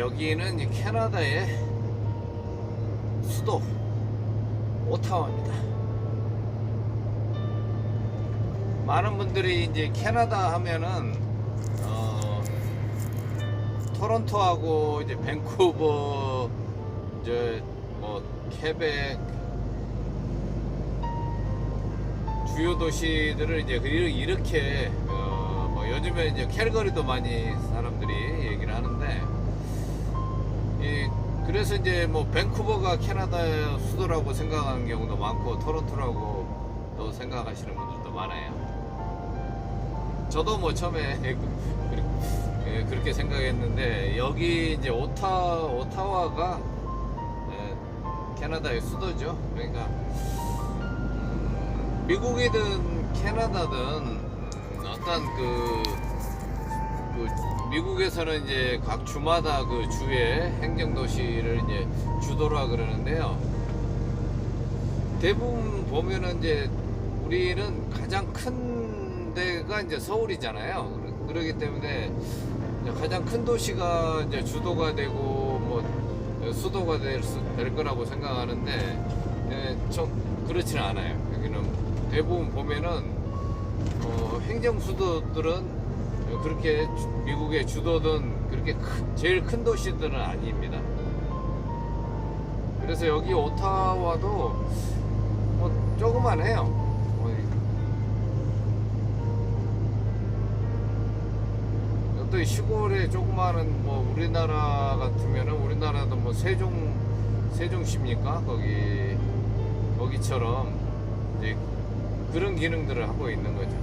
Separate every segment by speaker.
Speaker 1: 여기는 이 캐나다의 수도 오타와입니다. 많은 분들이 이제 캐나다 하면은 어, 토론토하고 이제 밴쿠버 이제 뭐 케벡 주요 도시들을 이제 이렇게 어, 뭐 요즘에 이제 캘거리도 많이 사람들이 그래서 이제 뭐 밴쿠버가 캐나다 수도라고 생각하는 경우도 많고 토론토라고 또 생각하시는 분들도 많아요. 저도 뭐 처음에 그- 예, 그렇게 생각했는데 여기 이제 오타 오타와가 예, 캐나다의 수도죠. 그러니까 음, 미국이든 캐나다든 음, 어떤 그, 그 미국에서는 이제 각 주마다 그 주의 행정도시를 이제 주도라 그러는데요. 대부분 보면은 이제 우리는 가장 큰 데가 이제 서울이잖아요. 그러- 그러기 때문에 가장 큰 도시가 이제 주도가 되고 뭐 수도가 될, 수- 될 거라고 생각하는데 예, 좀 그렇지는 않아요. 여기는 대부분 보면은 어, 행정 수도들은 그렇게 주- 미국의 주도든 그렇게 큰- 제일 큰 도시들은 아닙니다. 그래서 여기 오타와도 뭐 조그만 해요. 뭐또 시골에 조그마한 뭐 우리나라 같으면은 우리나라도 뭐 세종 세종시입니까 거기 거기처럼 이제 그런 기능들을 하고 있는 거죠.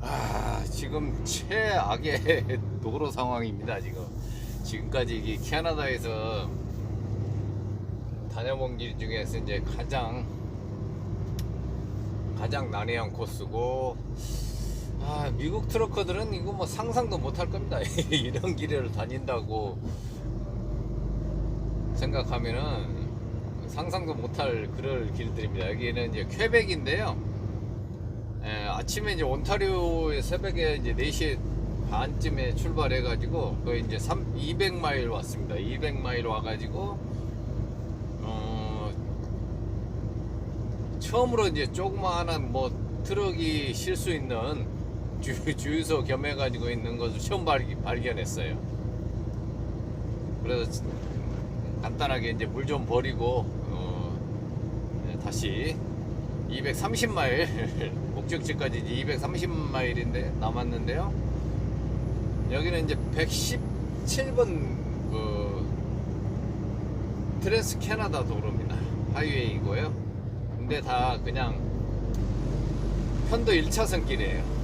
Speaker 1: 아 지금 최악의 도로 상황입니다 지금. 지금까지 이게 캐나다에서 다녀본 길 중에서 이제 가장 가장 난해한 코스고 아 미국 트럭커들은 이거 뭐 상상도 못할 겁니다. 이런 길을 다닌다고 생각하면은 상상도 못할 그럴 길들입니다. 여기는 이제 퀘벡인데요. 예, 아침에 이제 온타리오에 새벽에 이제 4시 반쯤에 출발해가지고 거의 이제 3, 200마일 왔습니다. 200마일 와가지고 어, 처음으로 이제 조그마한 뭐 트럭이 실 수 있는 주, 주유소 겸해가지고 있는 것을 처음 발, 발견했어요. 그래서 간단하게 이제 물 좀 버리고 어, 네, 다시 230마일 목적지까지 이제 230마일인데 남았는데요. 여기는 이제 117번 그 트랜스 캐나다 도로입니다. 하이웨이고요. 근데 다 그냥 편도 1차선 길이에요.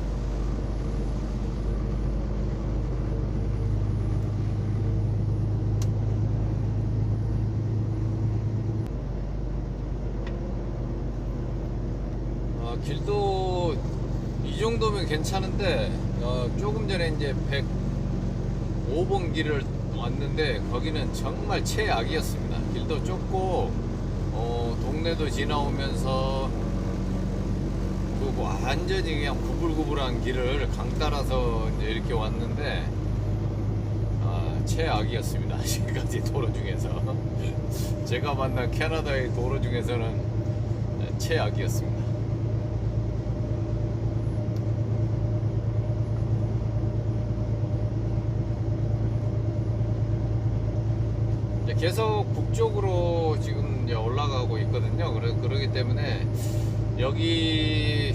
Speaker 1: 길도 이 정도면 괜찮은데 어, 조금 전에 이제 105번 길을 왔는데 거기는 정말 최악이었습니다. 길도 좁고 어, 동네도 지나오면서 그 완전히 그냥 구불구불한 길을 강 따라서 이제 이렇게 왔는데 아, 최악이었습니다. 지금까지 도로 중에서 제가 만난 캐나다의 도로 중에서는 최악이었습니다. 계속 북쪽으로 지금 이제 올라가고 있거든요. 그래, 그러기 때문에 여기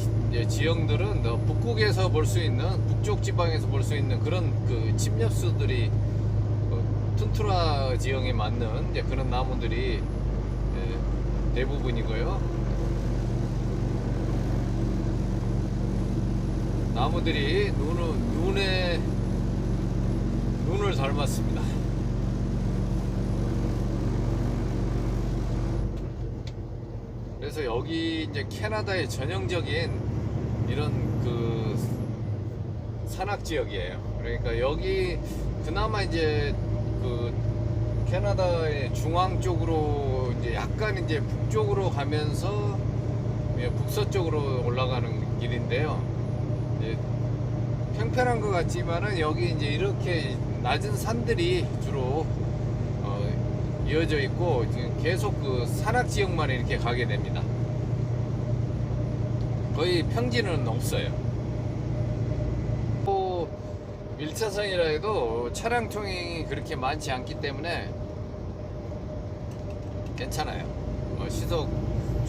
Speaker 1: 지형들은 어, 북극에서 볼 수 있는 북쪽 지방에서 볼 수 있는 그런 그 침엽수들이 그 툰투라 지형에 맞는 그런 나무들이 예, 대부분이고요. 나무들이 눈을, 눈에 눈을 닮았습니다. 그래서 여기 이제 캐나다의 전형적인 이런 그 산악 지역이에요. 그러니까 여기 그나마 이제 그 캐나다의 중앙 쪽으로 이제 약간 이제 북쪽으로 가면서 예, 북서쪽으로 올라가는 길인데요. 평평한 것 같지만은 여기 이제 이렇게 낮은 산들이 주로 어, 이어져 있고 지금 계속 그 산악 지역만 이렇게 가게 됩니다. 거의 평지는 없어요. 또 1차선이라 해도 차량 통행이 그렇게 많지 않기 때문에 괜찮아요. 뭐 시속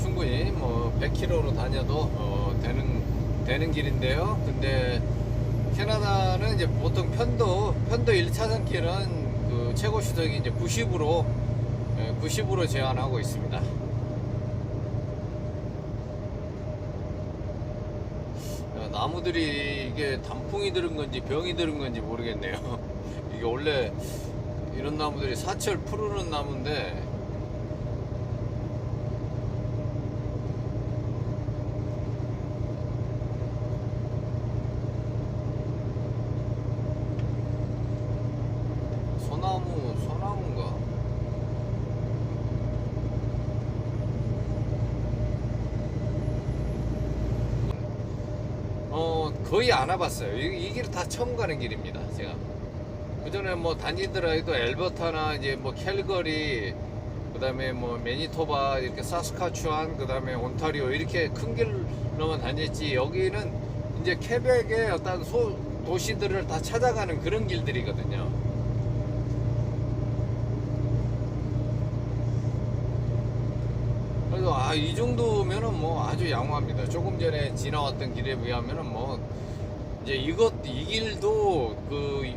Speaker 1: 충분히 뭐 100km로 다녀도 어, 되는 되는 길인데요. 근데 캐나다는 이제 보통 편도 편도 1차선 길은 그 최고 시속이 이제 90으로 90으로 제한하고 있습니다. 야, 나무들이 이게 단풍이 들은 건지 병이 들은 건지 모르겠네요. 이게 원래 이런 나무들이 사철 푸르는 나무인데 소나무 소나무인가? 어 와봤어요. 이, 이 길은 다 처음 가는 길입니다. 제가 그 전에 뭐 다니더라도 엘버타나 이제 뭐 캘거리 그다음에 뭐 매니토바 이렇게 사스카추안 그다음에 온타리오 이렇게 큰 길로만 다녔지 여기는 이제 케벡의 어떤 소 도시들을 다 찾아가는 그런 길들이거든요. 그래서 아 이 정도면은 뭐 아주 양호합니다. 조금 전에 지나왔던 길에 비하면은 뭐 이제 이것 이 길도 그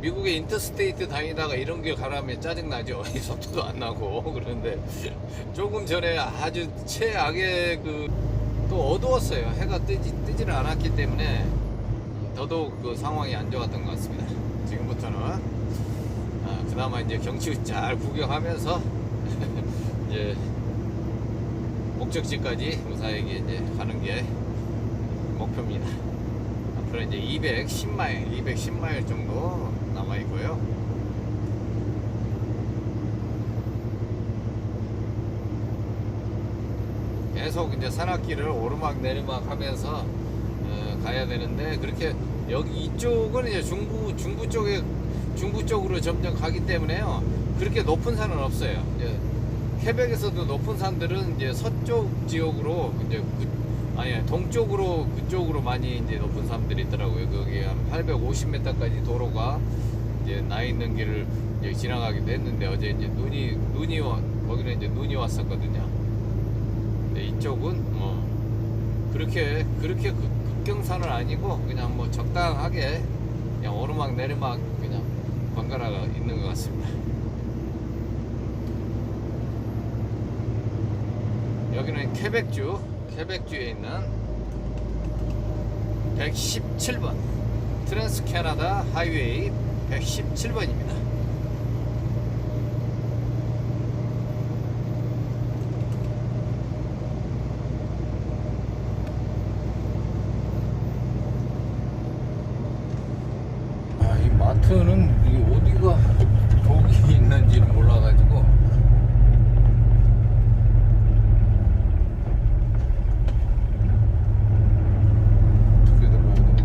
Speaker 1: 미국의 인터스테이트 다니다가 이런 길 가라면 짜증 나죠. 이 속도도 안 나고 그런데 조금 전에 아주 최악의 그 또 어두웠어요. 해가 뜨지 뜨지를 않았기 때문에 더더욱 그 상황이 안 좋았던 것 같습니다. 지금부터는 아, 그나마 이제 경치 잘 구경하면서 이제 목적지까지 무사하게 이제 가는 게 목표입니다. 앞으로 이제 210마일, 210마일 정도 남아 있고요. 계속 이제 산악길을 오르막 내리막 하면서 어, 가야 되는데 그렇게 여기 이쪽은 이제 중부 중부 쪽에 중부 쪽으로 점점 가기 때문에요. 그렇게 높은 산은 없어요. 이제 케벡에서도 높은 산들은 이제 서쪽 지역으로 이제 그, 아니 동쪽으로 그쪽으로 많이 이제 높은 산들이 있더라고요. 거기 한 850m까지 도로가 이제 나 있는 길을 이제 지나가기도 했는데 어제 이제 눈이 눈이 와 거기는 이제 눈이 왔었거든요. 근데 이쪽은 뭐 그렇게 그렇게 극, 극경산은 아니고 그냥 뭐 적당하게 그냥 오르막 내리막 그냥 번갈아가 있는 것 같습니다. 여기는 케벡주, 케벡주에 있는 117번 트랜스 캐나다 하이웨이 117번입니다. 아, 이 마트는 이게 어디가 거기 있는지를 몰라가지고 어떻게 들어가야 돼?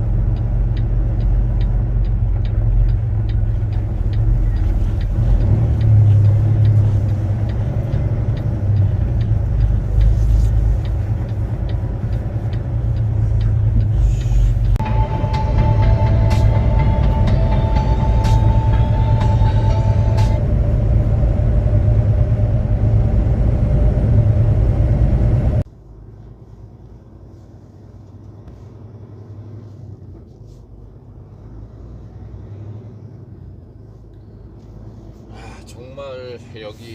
Speaker 1: 아, 정말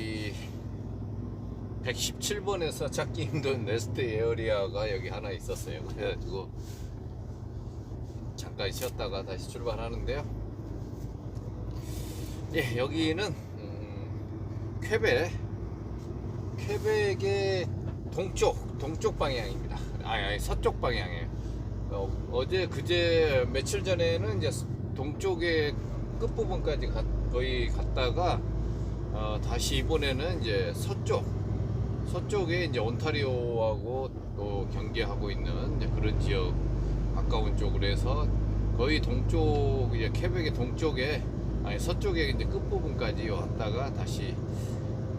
Speaker 1: 여기 117번에서 찾기 힘든 네스트 에어리아가 여기 하나 있었어요. 그래가지고 잠깐 쉬었다가 다시 출발하는데요. 예, 여기는 음, 퀘벡, 퀘벡의 동쪽, 동쪽 방향입니다. 아니, 아니 서쪽 방향이에요. 어, 어제 그제 며칠 전에는 이제 동쪽의 끝 부분까지 가- 거의 갔다가 어, 다시 이번에는 이제 서쪽 서쪽에 이제 온타리오하고 또 경계하고 있는 그런 지역 가까운 쪽으로 해서 거의 동쪽 이제 케벡의 동쪽에 아니 서쪽에 이제 끝 부분까지 왔다가 다시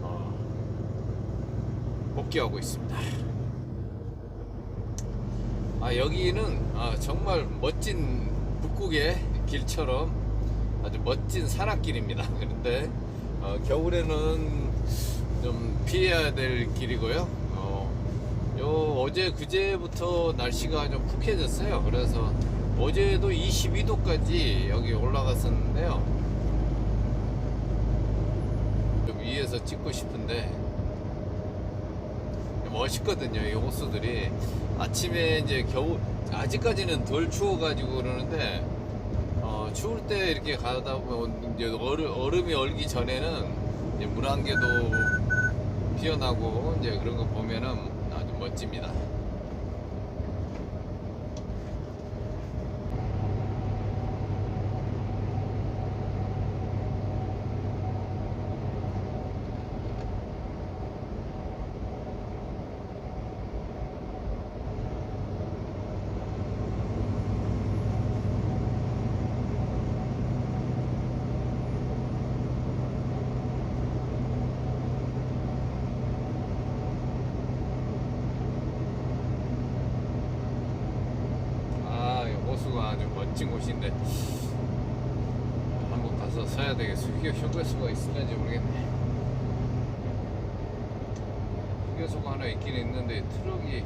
Speaker 1: 어, 복귀하고 있습니다. 아 여기는 아, 정말 멋진 북극의 길처럼 아주 멋진 산악길입니다. 그런데 어, 겨울에는 좀 피해야 될 길이고요. 어, 요 어제 그제부터 날씨가 좀 푹해졌어요. 그래서 어제도 22도까지 여기 올라갔었는데요. 좀 위에서 찍고 싶은데 멋있거든요. 이 호수들이 아침에 이제 겨울 아직까지는 덜 추워가지고 그러는데 어, 추울 때 이렇게 가다 보면 이제 얼음, 얼음이 얼기 전에는 이제 물안개도 피어나고 이제 그런 거 보면은 아주 멋집니다. 아, 이 호수가 아주 멋진 곳인데 한번 가서 서야 되겠어. 휴게 휴게소가 있을는지 모르겠네. 휴게소가 하나 있긴 있는데 트럭이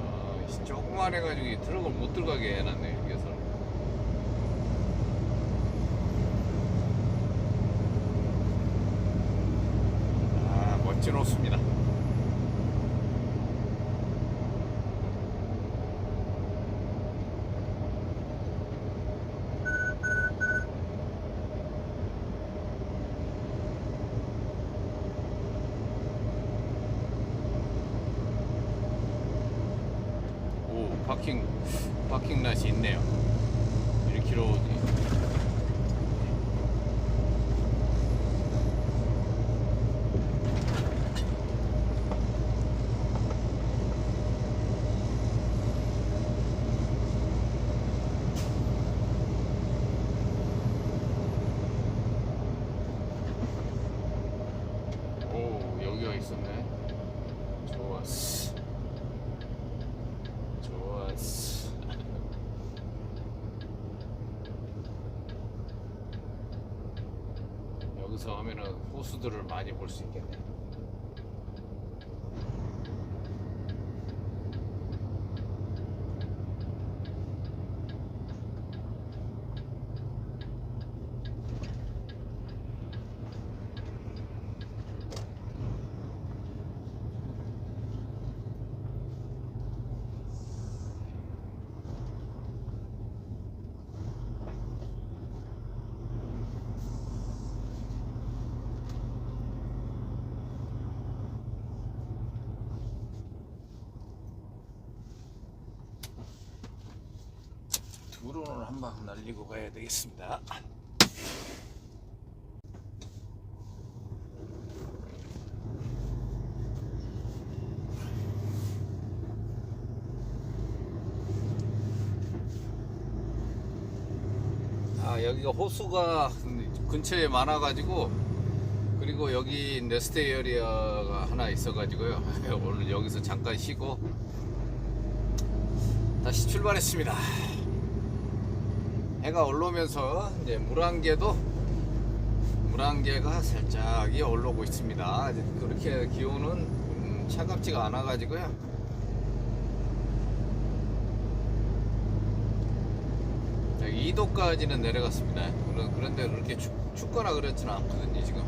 Speaker 1: 아, 씨, 조그만 해가지고 이 트럭을 못 들어가게 해놨네 휴게소. 아, 멋진 호수입니다. 오 파킹 파킹 낫이 있네요 1km 오 여기가 있었네 좋았어 좋았어. 여기서 하면은 호수들을 많이 볼 수 있겠네. 드론을 한 방 날리고 가야 되겠습니다. 아 여기가 호수가 근처에 많아가지고 그리고 여기 네스트 에어리어가 하나 있어가지고요 오늘 여기서 잠깐 쉬고 다시 출발했습니다. 해가 올라오면서 이제 물안개도 물안개가 살짝이 올라오고 있습니다. 그렇게 기온은 음, 차갑지가 않아 가지고요. 여기 2도까지는 내려갔습니다. 그런- 그런데 그렇게 춥, 춥거나 그렇지는 않거든요, 지금.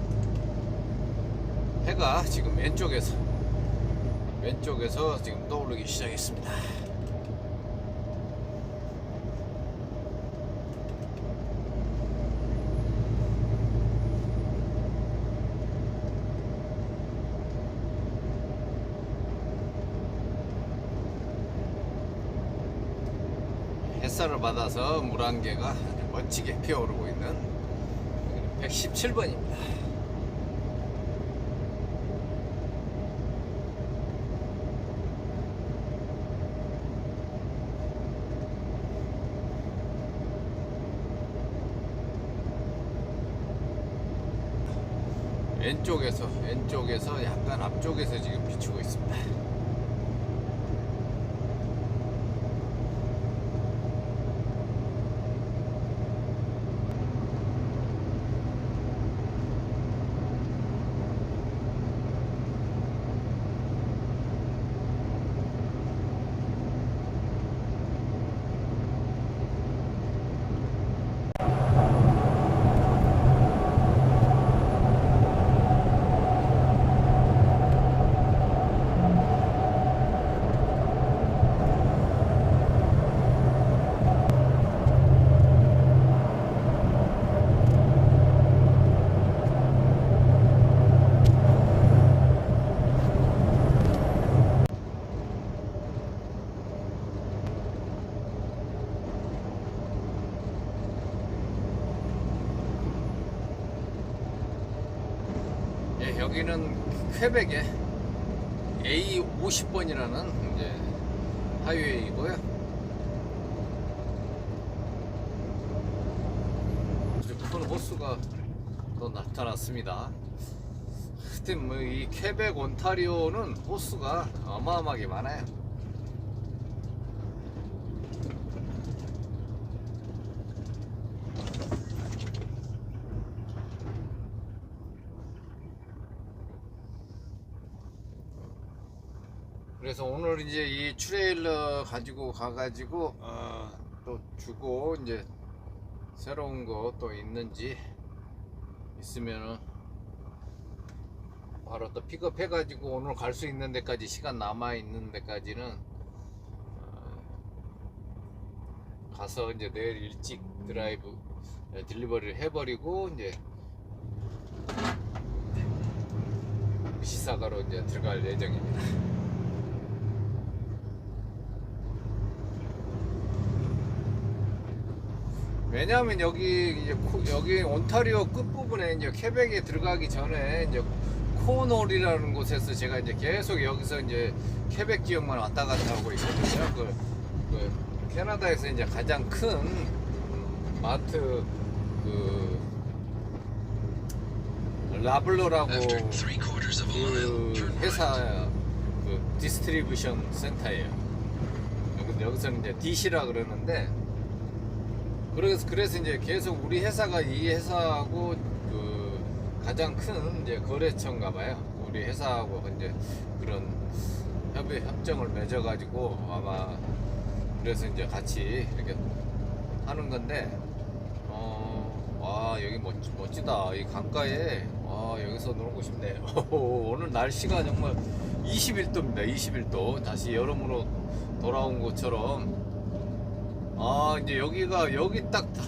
Speaker 1: 해가 지금 왼쪽에서, 왼쪽에서 지금 떠오르기 시작했습니다. 햇살을 받아서 물안개가 멋지게 피어오르고 있는 117번입니다. 왼쪽에서 왼쪽에서 약간 앞쪽에서 지금 비추고 있습니다. 예, 여기는 퀘벡의 A50번이라는 이제 하이웨이고요. 큰 호수가 또 나타났습니다. 하여튼 뭐이 퀘벡 온타리오는 호수가 어마어마하게 많아요. 그래서 오늘 이제 이 트레일러 가지고 가가지고 어, 또 주고 이제 새로운 거 또 있는지 있으면은 바로 또 픽업해 가지고 오늘 갈 수 있는 데까지 시간 남아 있는 데까지는 어, 가서 이제 내일 일찍 드라이브 에, 딜리버리를 해버리고 이제 시사가로 이제 들어갈 예정입니다. 왜냐하면 여기 이제 코- 여기 온타리오 끝 부분에 이제 퀘벡에 들어가기 전에 이제 코놀이라는 곳에서 제가 이제 계속 여기서 이제 퀘벡 지역만 왔다 갔다 하고 있거든요. 그, 그 캐나다에서 이제 가장 큰 음, 마트 그 라블로라고 그. 회사 그 디스트리뷰션 센터예요. 여기 여기서는 이제 DC라 그러는데 그래서 그래서 이제 계속 우리 회사가 이 회사하고 그 가장 큰 이제 거래처인가 봐요. 우리 회사하고 이제 그런 협의 협정을 맺어 가지고 아마 그래서 이제 같이 이렇게 하는 건데 어, 와 여기 멋, 멋지다. 이 강가에 와 여기서 놀고 싶네. 오늘 날씨가 정말 21도입니다. 21도. 다시 여름으로 돌아온 것처럼 아 이제 여기가 여기 딱 다-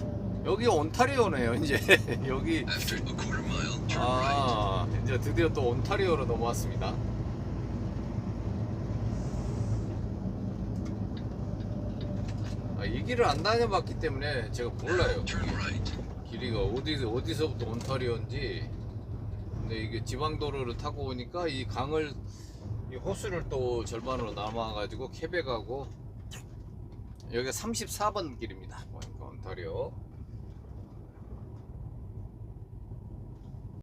Speaker 1: 여기 온타리오네요 이제. 여기. 아 이제 드디어 또 온타리오로 넘어왔습니다. 아, 이 길을 안 다녀봤기 때문에 제가 몰라요. 길이가 어디서 어디서부터 온타리오인지. 근데 이게 지방도로를 타고 오니까 이 강을 이 호수를 또 절반으로 남아가지고 케벡하고 여기가 34번 길입니다. 보니까 온타리오